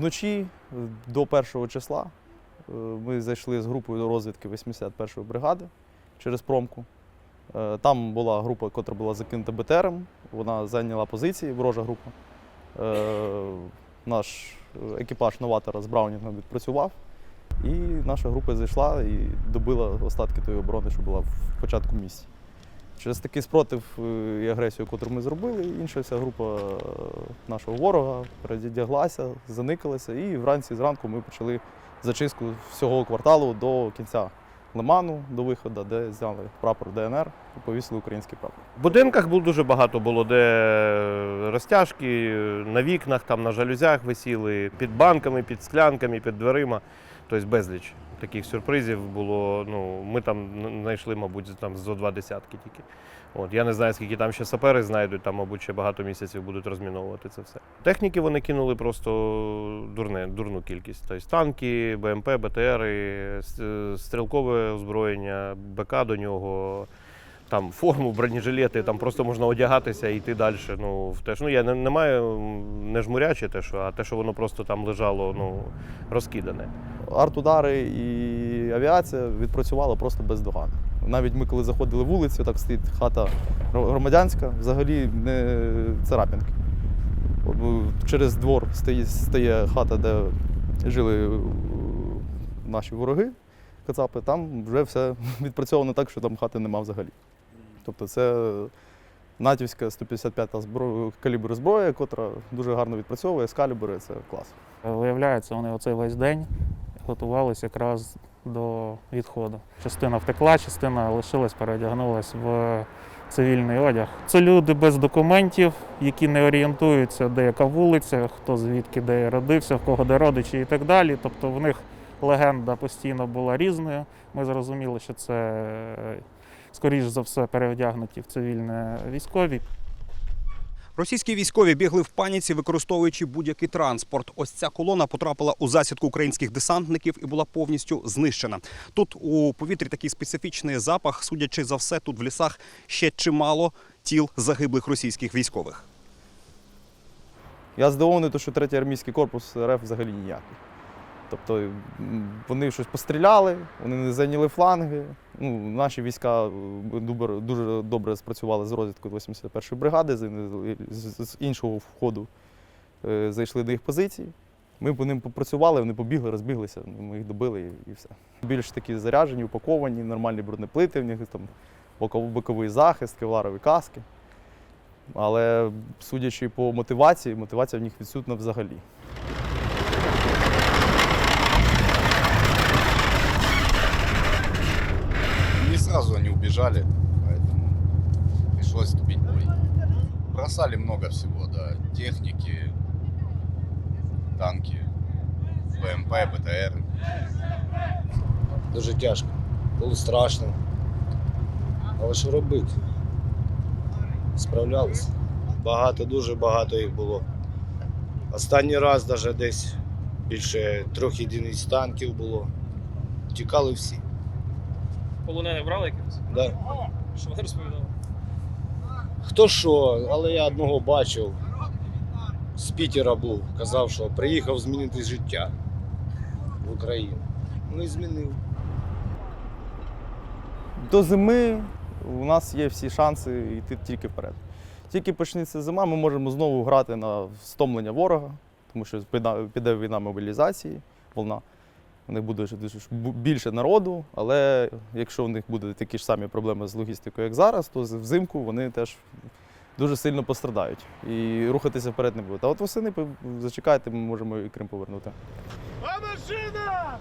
Вночі е, до 1 числа е, ми зайшли з групою до розвідки 81-ї бригади через промку. Е, Там була група, яка була закинута БТРом, вона зайняла позиції, ворожа група. Наш екіпаж новатора з Браунінгом відпрацював, і наша група зайшла і добила остатки тої оборони, що була в початку місяця. Через такий спротив е, і агресію, яку ми зробили, інша вся група е, нашого ворога передяглася, заникалася, і вранці зранку ми почали зачистку всього кварталу до кінця лиману, до виходу, де зняли прапор ДНР і повісили український прапор. В будинках було дуже багато було, де розтяжки на вікнах, там на жалюзях висіли, під банками, під склянками, під дверима. Тобто безліч таких сюрпризів було. Ну, ми там знайшли, мабуть, там зо два десятки тільки. От, я не знаю, скільки там ще сапери знайдуть, там, мабуть, ще багато місяців будуть розміновувати це все. Техніки вони кинули просто дурне, дурну кількість. Тобто танки, БМП, БТРи, стрілкове озброєння, БК до нього там форму, бронежилети, там просто можна одягатися і йти далі. Ну, в те, ну, я не, не маю не жмуряче те, що, а те, що воно просто там лежало ну, розкидане. Артудари і авіація відпрацювала просто бездоганно. Навіть ми, коли заходили вулицю, так стоїть хата громадянська, взагалі не царапінки. Через двор стає, хата, де жили наші вороги, кацапи, там вже все відпрацьовано так, що там хати нема взагалі. Тобто це натівська 155 збро... калібр зброя, котра дуже гарно відпрацьовує, з калібри це клас. Виявляється, вони оцей весь день готувалися якраз до відходу. Частина втекла, частина лишилась, переодягнулась в цивільний одяг. Це люди без документів, які не орієнтуються, де яка вулиця, хто звідки де родився, в кого де родичі і так далі. Тобто в них легенда постійно була різною. Ми зрозуміли, що це, скоріш за все, переодягнуті в цивільне військові. Російські військові бігли в паніці, використовуючи будь-який транспорт. Ось ця колона потрапила у засідку українських десантників і була повністю знищена. Тут у повітрі такий специфічний запах. Судячи за все, тут в лісах ще чимало тіл загиблих російських військових. Я здивований, що третій армійський корпус РФ взагалі ніякий. Тобто вони щось постріляли, вони не зайняли фланги. Ну, наші війська е, дуже добре спрацювали з розвідкою 81-ї бригади, з, іншого входу е, зайшли до їх позицій. Ми по ним попрацювали, вони побігли, розбіглися, ми їх добили і, все. Більш такі заряджені, упаковані, нормальні бронеплити, в них там боковий захист, кевларові каски. Але судячи по мотивації, мотивація в них відсутна взагалі. Не убежали, поэтому пришлось вступить бой. Бросали много всего, да. Техники, танки, БМП, БТР. Дуже тяжко. Було страшно. Але що робити? Справлялися. Багато, дуже багато їх було. Останній раз навіть десь більше трьох єдиниць танків було. Тікали всі. Полонених брали якихось? Да. Що вони розповідали? Хто що, але я одного бачив. З Пітера був, казав, що приїхав змінити життя в Україну. Ну і змінив. До зими у нас є всі шанси йти тільки вперед. Тільки почнеться зима, ми можемо знову грати на стомлення ворога, тому що піде війна мобілізації, волна. У них буде більше народу, але якщо у них будуть такі ж самі проблеми з логістикою, як зараз, то взимку вони теж дуже сильно пострадають і рухатися вперед не будуть. А от восени зачекайте, ми можемо і Крим повернути. А машина!